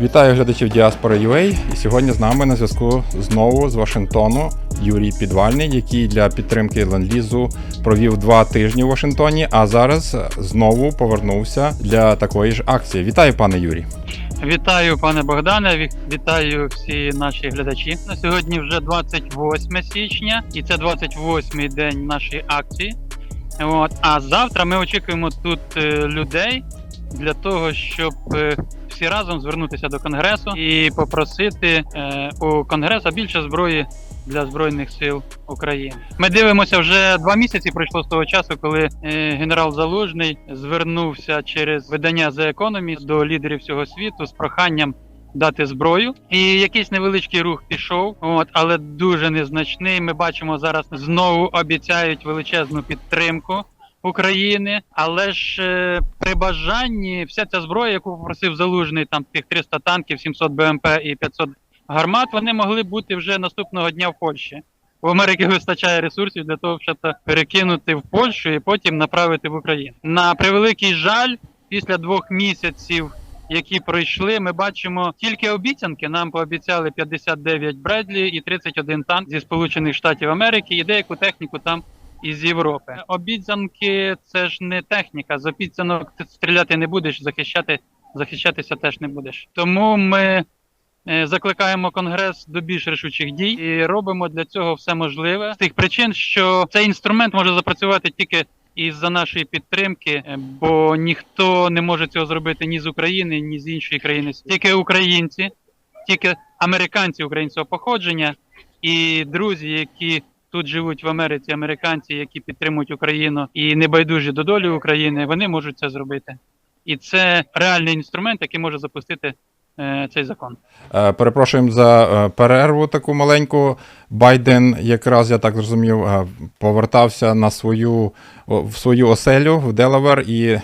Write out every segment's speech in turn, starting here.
Вітаю глядачів Діаспори UA. І сьогодні з нами на зв'язку знову з Вашингтону Юрій Підвальний, який для підтримки ленд-лізу провів два тижні в Вашингтоні, а зараз знову повернувся для такої ж акції. Вітаю, пане Юрій. Вітаю, пане Богдане. Вітаю всі наші глядачі. На сьогодні вже 28 січня, і це 28-й день нашої акції. От а завтра ми очікуємо тут е, людей для того, щоб е, всі разом звернутися до конгресу і попросити е, у конгреса більше зброї для збройних сил України. Ми дивимося вже два місяці. Пройшло з того часу, коли е, генерал Залужний звернувся через видання The Economist до лідерів всього світу з проханням дати зброю. І якийсь невеличкий рух пішов, от але дуже незначний. Ми бачимо зараз знову обіцяють величезну підтримку. України, але ж е, при бажанні вся ця зброя, яку попросив залужний, там тих 300 танків, 700 БМП і 500 гармат, вони могли бути вже наступного дня в Польщі. У Америки вистачає ресурсів для того, щоб перекинути в Польщу і потім направити в Україну. На превеликий жаль, після двох місяців, які пройшли, ми бачимо тільки обіцянки. Нам пообіцяли 59 Бредлі і 31 танк зі Сполучених Штатів Америки, і деяку техніку там із Європи. Обіцянки це ж не техніка. З обіцянок ти стріляти не будеш, захищати захищатися теж не будеш. Тому ми е, закликаємо конгрес до більш рішучих дій і робимо для цього все можливе з тих причин, що цей інструмент може запрацювати тільки. Із-за нашої підтримки, е, бо ніхто не може цього зробити ні з України, ні з іншої країни. Тільки українці, тільки американці українського походження і друзі, які тут живуть в Америці, американці, які підтримують Україну і не байдужі до долі України, вони можуть це зробити. І це реальний інструмент, який може запустити цей закон. Е, Перепрошуємо за е, перерву таку маленьку. Байден, якраз я так зрозумів, е, повертався на свою в свою оселю в Делавер, і е,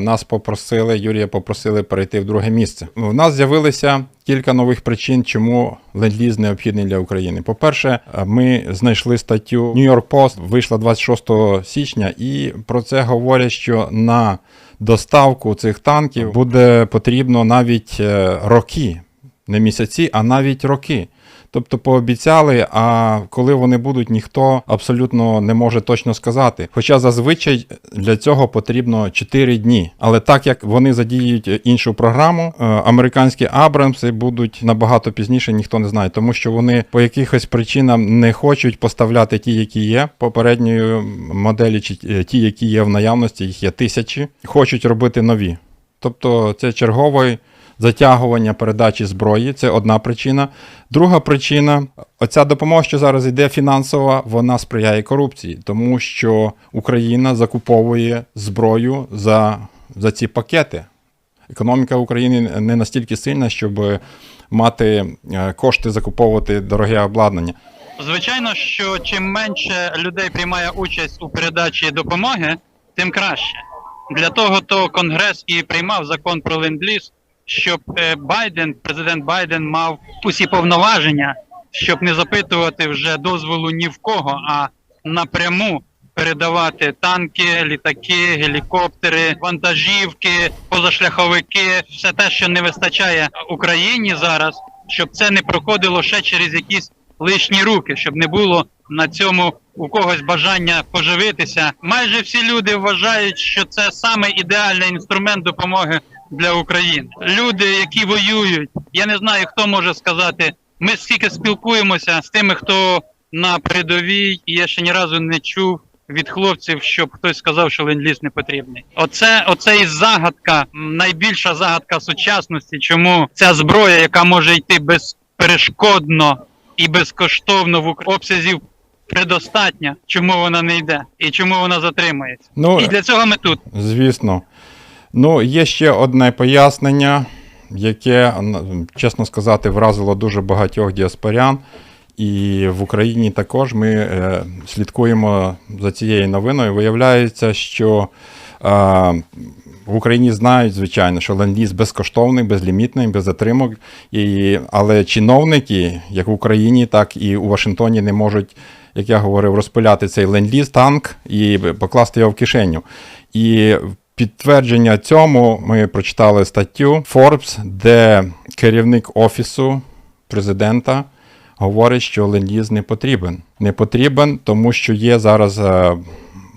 нас попросили, Юрія попросили перейти в друге місце. У нас з'явилися кілька нових причин, чому ленд-ліз необхідний для України. По-перше, е, ми знайшли статтю New York Post, вийшла 26 січня, і про це говорять, що на доставку цих танків буде потрібно навіть е, роки, не місяці, а навіть роки. Тобто пообіцяли, а коли вони будуть, ніхто абсолютно не може точно сказати. Хоча зазвичай для цього потрібно 4 дні. Але так як вони задіють іншу програму, е, американські Абрамси будуть набагато пізніше, ніхто не знає, тому що вони по якихось причинам не хочуть поставляти ті, які є попередньої моделі, чи е, ті, які є в наявності, їх є тисячі, хочуть робити нові. Тобто це черговий затягування передачі зброї це одна причина. Друга причина оця допомога, що зараз йде фінансова, вона сприяє корупції, тому що Україна закуповує зброю за, за ці пакети. Економіка України не настільки сильна, щоб мати е, кошти закуповувати дороге обладнання. Звичайно, що чим менше людей приймає участь у передачі допомоги, тим краще. Для того то Конгрес і приймав закон про ленд-ліз, щоб е, Байден, президент Байден, мав усі повноваження, щоб не запитувати вже дозволу ні в кого, а напряму передавати танки, літаки, гелікоптери, вантажівки, позашляховики, все те, що не вистачає Україні зараз, щоб це не проходило ще через якісь лишні руки, щоб не було на цьому у когось бажання поживитися. Майже всі люди вважають, що це саме ідеальний інструмент допомоги для України. Люди, які воюють, я не знаю, хто може сказати. Ми скільки спілкуємося з тими, хто на передовій, і я ще ні разу не чув від хлопців, щоб хтось сказав, що ленд-ліз не потрібний. Оце, оце і загадка, найбільша загадка сучасності, чому ця зброя, яка може йти безперешкодно і безкоштовно в обсязів предостатня, чому вона не йде і чому вона затримується. Ну, І для цього ми тут. Звісно. Ну, є ще одне пояснення, яке, чесно сказати, вразило дуже багатьох діаспорян. І в Україні також ми е, слідкуємо за цією новиною. Виявляється, що е, в Україні знають, звичайно, що ленд-ліз безкоштовний, безлімітний, без затримок. І, але чиновники, як в Україні, так і у Вашингтоні, не можуть, як я говорив, розпиляти цей ленд-ліз, танк і покласти його в кишеню. І підтвердження цьому ми прочитали статтю Forbes, де керівник офісу президента говорить, що ленд-ліз не потрібен. Не потрібен, тому що є зараз е,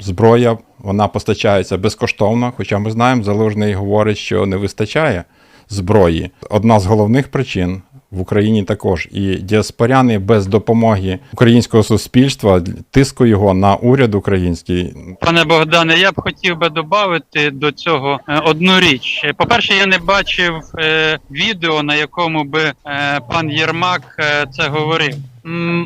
зброя, вона постачається безкоштовно. Хоча ми знаємо, залужний говорить, що не вистачає зброї. Одна з головних причин. В Україні також і діаспоряни без допомоги українського суспільства тиску його на уряд український Пане Богдане, я б хотів би додати до цього е, одну річ. Е, По-перше, я не бачив е, відео, на якому би е, пан Єрмак це говорив.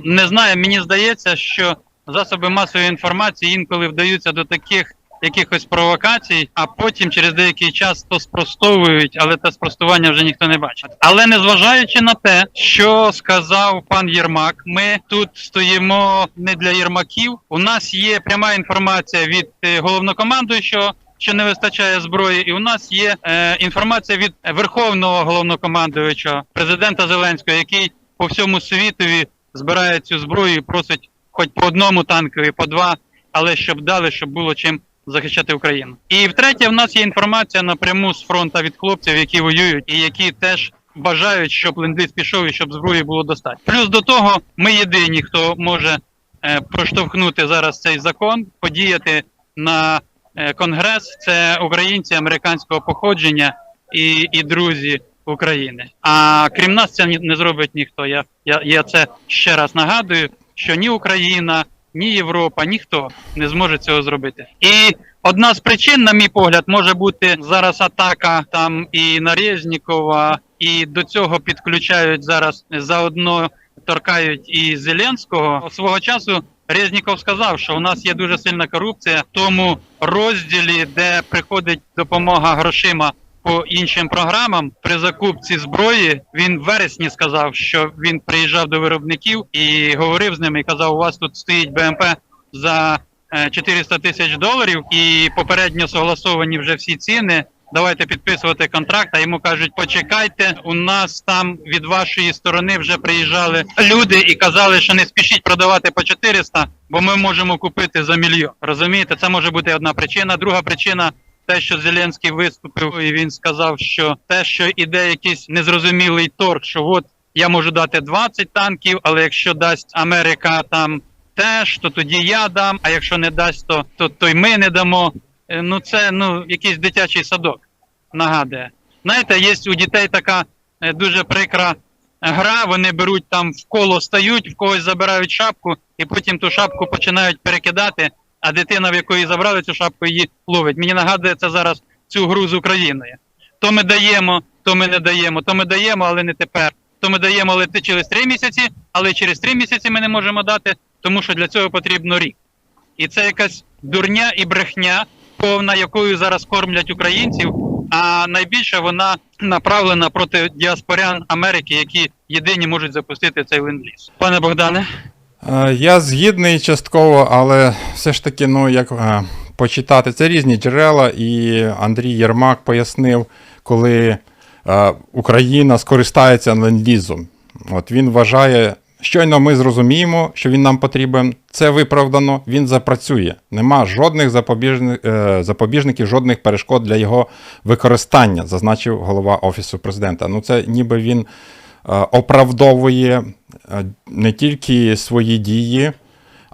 Не знаю, мені здається, що засоби масової інформації інколи вдаються до таких якихось провокацій, а потім через деякий час то спростовують, але те спростування вже ніхто не бачить. Але незважаючи на те, що сказав пан Єрмак, ми тут стоїмо не для єрмаків. У нас є пряма інформація від е, головнокомандуючого. Що не вистачає зброї, і у нас є е, інформація від верховного головнокомандуючого президента Зеленського, який по всьому світові збирає цю зброю і просить хоч по одному танкові, по два, але щоб дали, щоб було чим захищати Україну. І втретє, в нас є інформація напряму з фронта від хлопців, які воюють, і які теж бажають, щоб ленд пішов і щоб зброї було достатньо. Плюс до того, ми єдині, хто може е, проштовхнути зараз цей закон, подіяти на е, конгрес. Це українці американського походження і, і друзі України. А крім нас, це не зробить ніхто. Я, я, я це ще раз нагадую, що ні Україна, ні Європа, ніхто не зможе цього зробити. І одна з причин, на мій погляд, може бути зараз атака там і на Резнікова, і до цього підключають зараз заодно торкають і Зеленського. Свого часу Резніков сказав, що у нас є дуже сильна корупція в тому розділі, де приходить допомога грошима по іншим програмам при закупці зброї. Він в вересні сказав, що він приїжджав до виробників і говорив з ними і казав: у вас тут стоїть БМП за е, 400 тисяч доларів, і попередньо согласовані вже всі ціни. Давайте підписувати контракт. А йому кажуть, почекайте, у нас там від вашої сторони вже приїжджали люди і казали, що не спішіть продавати по 400, бо ми можемо купити за мільйон. Розумієте, це може бути одна причина. Друга причина. Те, що Зеленський виступив, і він сказав, що те, що іде якийсь незрозумілий торг, що от я можу дати 20 танків, але якщо дасть Америка там теж, то тоді я дам. А якщо не дасть, то, то, то й ми не дамо. Е, Ну це ну якийсь дитячий садок нагадує. Знаєте, є у дітей така е, дуже прикра гра. Вони беруть там в коло стають, в когось забирають шапку, і потім ту шапку починають перекидати. А дитина, в якої забрали цю шапку, її ловить. Мені нагадує це зараз цю гру з Україною. То ми даємо, то ми не даємо, то ми даємо, але не тепер. То ми даємо, але через три місяці, але через три місяці ми не можемо дати, тому що для цього потрібно рік. І це якась дурня і брехня, повна якою зараз кормлять українців. А найбільше вона направлена проти діаспорян Америки, які єдині можуть запустити цей ленд-ліз. Пане Богдане, Я згідний частково, але все ж таки, ну як е, почитати, це різні джерела, і Андрій Єрмак пояснив, коли е, Україна скористається ленд-лізом. От він вважає, щойно ми зрозуміємо, що він нам потрібен, це виправдано, він запрацює. Нема жодних запобіжних, е, запобіжників, жодних перешкод для його використання, зазначив голова Офісу президента. Ну, це ніби він е, оправдовує е, не тільки свої дії,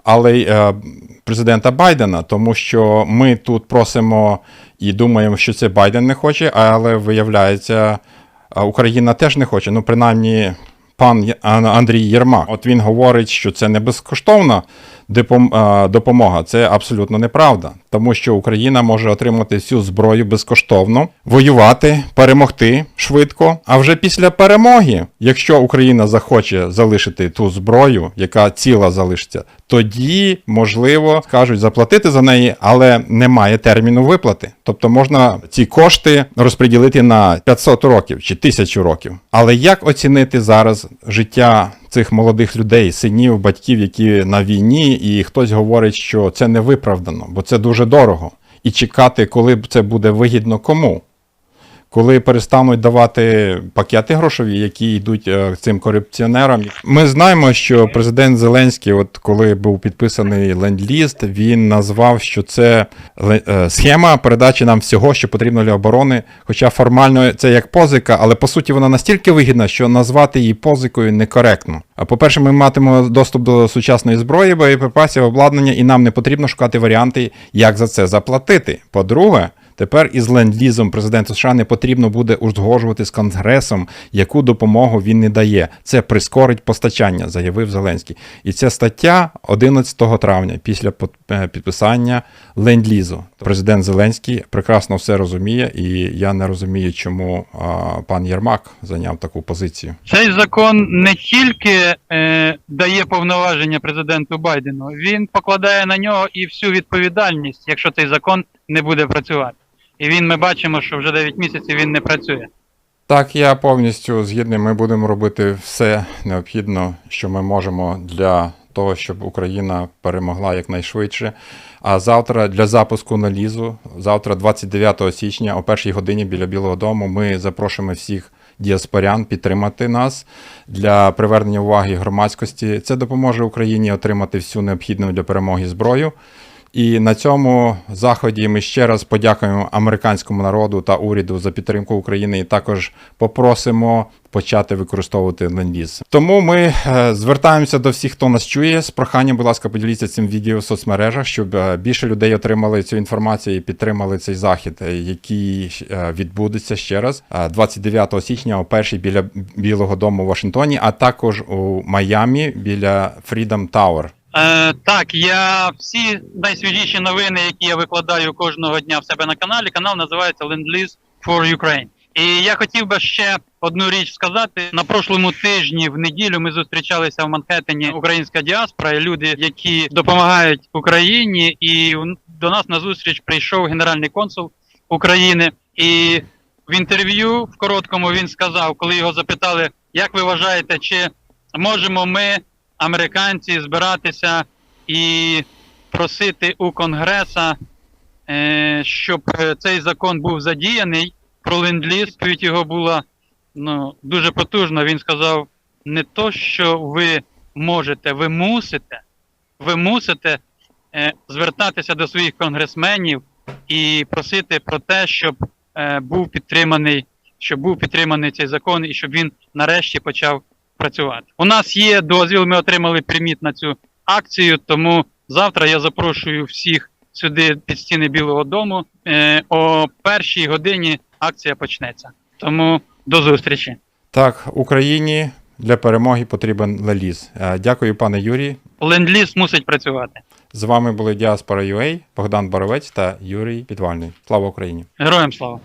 але й е, президента Байдена, тому що ми тут просимо і думаємо, що це Байден не хоче, але виявляється, е, Україна теж не хоче. Ну, принаймні, пан Андрій Єрмак. От він говорить, що це не безкоштовна е, допомога. Це абсолютно неправда, тому що Україна може отримати всю зброю безкоштовно, воювати, перемогти швидко. А вже після перемоги, якщо Україна захоче залишити ту зброю, яка ціла залишиться, тоді можливо скажуть заплатити за неї, але немає терміну виплати. Тобто можна ці кошти розподілити на 500 років чи 1000 років. Але як оцінити зараз життя цих молодих людей, синів, батьків, які на війні, і хтось говорить, що це не виправдано, бо це дуже дорого. І чекати, коли це буде вигідно кому? Коли перестануть давати пакети грошові, які йдуть е, цим корупціонерам. Ми знаємо, що президент Зеленський, от коли був підписаний ленд-ліз, він назвав, що це е, схема передачі нам всього, що потрібно для оборони. Хоча формально це як позика, але по суті вона настільки вигідна, що назвати її позикою некоректно. А по-перше, ми матимемо доступ до сучасної зброї, боєприпасів, обладнання, і нам не потрібно шукати варіанти, як за це заплатити. По-друге, Тепер із ленд-лізом президенту США не потрібно буде узгоджувати з Конгресом, яку допомогу він не дає. Це прискорить постачання, заявив Зеленський. І ця стаття 11 травня, після е, підписання ленд-лізу. Президент Зеленський прекрасно все розуміє, і я не розумію, чому а, пан Єрмак зайняв таку позицію. Цей закон не тільки е, дає повноваження президенту Байдену, він покладає на нього і всю відповідальність, якщо цей закон не буде працювати. І він ми бачимо, що вже 9 місяців він не працює. Так, я повністю згідний. Ми будемо робити все необхідне, що ми можемо для того, щоб Україна перемогла якнайшвидше. А завтра для запуску налізу, завтра, 29 січня, о першій годині біля Білого Дому, ми запрошуємо всіх діаспорян підтримати нас для привернення уваги громадськості. Це допоможе Україні отримати всю необхідну для перемоги зброю. І на цьому заході ми ще раз подякуємо американському народу та уряду за підтримку України і також попросимо почати використовувати ленд-ліз. Тому ми е, звертаємося до всіх, хто нас чує. З проханням, будь ласка, поділіться цим відео в соцмережах, щоб е, більше людей отримали цю інформацію і підтримали цей захід, е, який відбудеться ще раз е, 29 січня о першій біля Білого Дому в Вашингтоні, а також у Майамі біля Freedom Tower. Е, так, я всі найсвіжіші новини, які я викладаю кожного дня в себе на каналі. Канал називається Lend-Lease for Ukraine. І я хотів би ще одну річ сказати. На прошлому тижні в неділю ми зустрічалися в Манхеттені українська діаспора, люди, які допомагають Україні, і до нас на зустріч прийшов генеральний консул України. І в інтерв'ю в короткому він сказав, коли його запитали, як ви вважаєте, чи можемо ми американці збиратися і просити у Конгреса, е, щоб е, цей закон був задіяний про ленд-ліз. Його була ну, дуже потужна. Він сказав: не то, що ви можете, ви мусите, ви мусите е, звертатися до своїх конгресменів і просити про те, щоб е, був підтриманий, щоб був підтриманий цей закон і щоб він нарешті почав працювати. У нас є дозвіл, ми отримали приміт на цю акцію, тому завтра я запрошую всіх сюди під стіни Білого Дому. Е, о першій годині акція почнеться. Тому до зустрічі. Так, Україні для перемоги потрібен леліз. Е, Дякую, пане Юрій. Ленд-ліз мусить працювати. З вами були Діаспора UA, Богдан Боровець та Юрій Підвальний. Слава Україні! Героям слава!